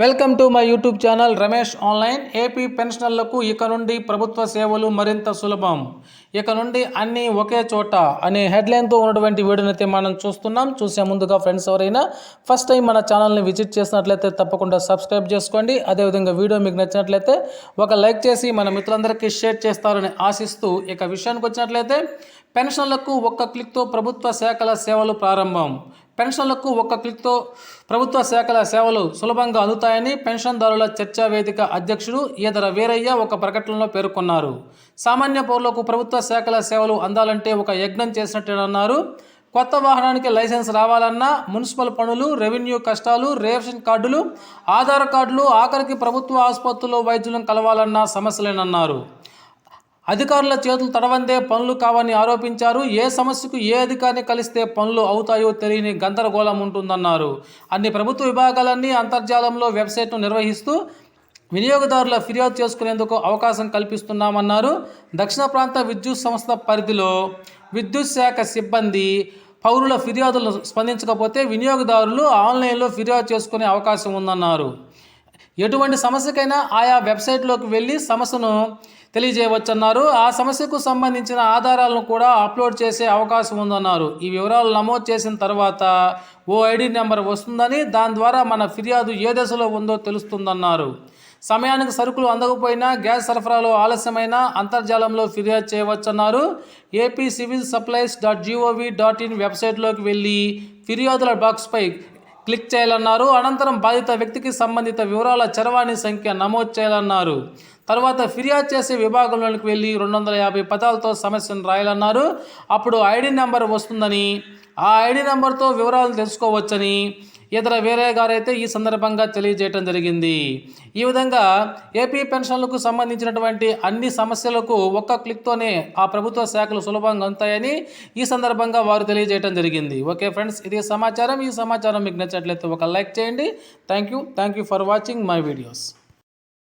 Welcome to my YouTube channel Ramesh online. AP పెన్షనర్లకు ఇక నుండి ప్రభుత్వ సేవలు మరింత సులభం. ఇక నుండి అన్నీ ఒకే చోట అనే హెడ్లైన్తో ఉన్నటువంటి వీడియోనైతే మనం చూస్తున్నాం. చూసే ముందుగా ఫ్రెండ్స్ ఎవరైనా ఫస్ట్ టైం మన ఛానల్ని విజిట్ చేసినట్లయితే తప్పకుండా సబ్స్క్రైబ్ చేసుకోండి. అదేవిధంగా వీడియో మీకు నచ్చినట్లయితే ఒక లైక్ చేసి మన మిత్రులందరికీ షేర్ చేస్తారని ఆశిస్తూ ఇక విషయానికి వచ్చినట్లయితే పెన్షన్లకు ఒక్క క్లిక్తో ప్రభుత్వ శాఖల సేవలు ప్రారంభం. పెన్షన్లకు ఒక్క క్లిక్తో ప్రభుత్వ శాఖల సేవలు సులభంగా అందుతాయని పెన్షన్దారుల చర్చా వేదిక అధ్యక్షుడు ఈదర వీరయ్య ఒక ప్రకటనలో పేర్కొన్నారు. సామాన్య పౌరులకు ప్రభుత్వ శాఖల సేవలు అందాలంటే ఒక యజ్ఞం చేసినట్టేనన్నారు. కొత్త వాహనానికి లైసెన్స్ రావాలన్నా మున్సిపల్ పనులు రెవెన్యూ కష్టాలు రేషన్ కార్డులు ఆధార్ కార్డులు ఆఖరికి ప్రభుత్వ ఆసుపత్రుల్లో వైద్యులను కలవాలన్నా సమస్యలేనన్నారు. అధికారుల చేతులు తడవందే పనులు కావని ఆరోపించారు. ఏ సమస్యకు ఏ అధికారిని కలిస్తే పనులు అవుతాయో తెలియని గందరగోళం ఉంటుందన్నారు. అన్ని ప్రభుత్వ విభాగాలన్నీ అంతర్జాలంలో వెబ్సైట్ను నిర్వహిస్తూ వినియోగదారుల ఫిర్యాదు చేసుకునేందుకు అవకాశం కల్పిస్తున్నామన్నారు. దక్షిణ ప్రాంత విద్యుత్ సంస్థ పరిధిలో విద్యుత్ శాఖ సిబ్బంది పౌరుల ఫిర్యాదులు స్పందించకపోతే వినియోగదారులు ఆన్లైన్లో ఫిర్యాదు చేసుకునే అవకాశం ఉందన్నారు. ఎటువంటి సమస్యకైనా ఆయా వెబ్సైట్లోకి వెళ్ళి సమస్యను తెలియజేయవచ్చన్నారు. ఆ సమస్యకు సంబంధించిన ఆధారాలను కూడా అప్లోడ్ చేసే అవకాశం ఉందన్నారు. ఈ వివరాలు నమోదు చేసిన తర్వాత ఓ ఐడి నెంబర్ వస్తుందని దాని ద్వారా మన ఫిర్యాదు ఏ దశలో ఉందో తెలుస్తుందన్నారు. సమయానికి సరుకులు అందకపోయినా గ్యాస్ సరఫరాలో ఆలస్యమైన అంతర్జాలంలో ఫిర్యాదు చేయవచ్చన్నారు. AP civil supplies dot GOV dot in వెబ్సైట్లోకి వెళ్ళి ఫిర్యాదుల బాక్స్పై క్లిక్ చేయాలన్నారు. అనంతరం బాధిత వ్యక్తికి సంబంధిత వివరాల చరవాణి సంఖ్య నమోదు చేయాలన్నారు. తర్వాత ఫిర్యాదు చేసే విభాగంలోకి వెళ్ళి రెండు వందల యాభై పదాలతో సమస్యను రాయాలన్నారు. అప్పుడు ఐడి నెంబర్ వస్తుందని ఆ ఐడి నెంబర్తో వివరాలు తెలుసుకోవచ్చని ఇతర వేరే గారైతే ఈ సందర్భంగా తెలియజేయడం జరిగింది. ఈ విధంగా ఏపీ పెన్షన్లకు సంబంధించినటువంటి అన్ని సమస్యలకు ఒక్క క్లిక్తోనే ఆ ప్రభుత్వ శాఖలు సులభంగా ఉంటాయని ఈ సందర్భంగా వారు తెలియజేయటం జరిగింది. ఓకే ఫ్రెండ్స్ ఇది సమాచారం. ఈ సమాచారం మీకు నచ్చినట్లయితే ఒక లైక్ చేయండి. Thank you. Thank you for watching my videos.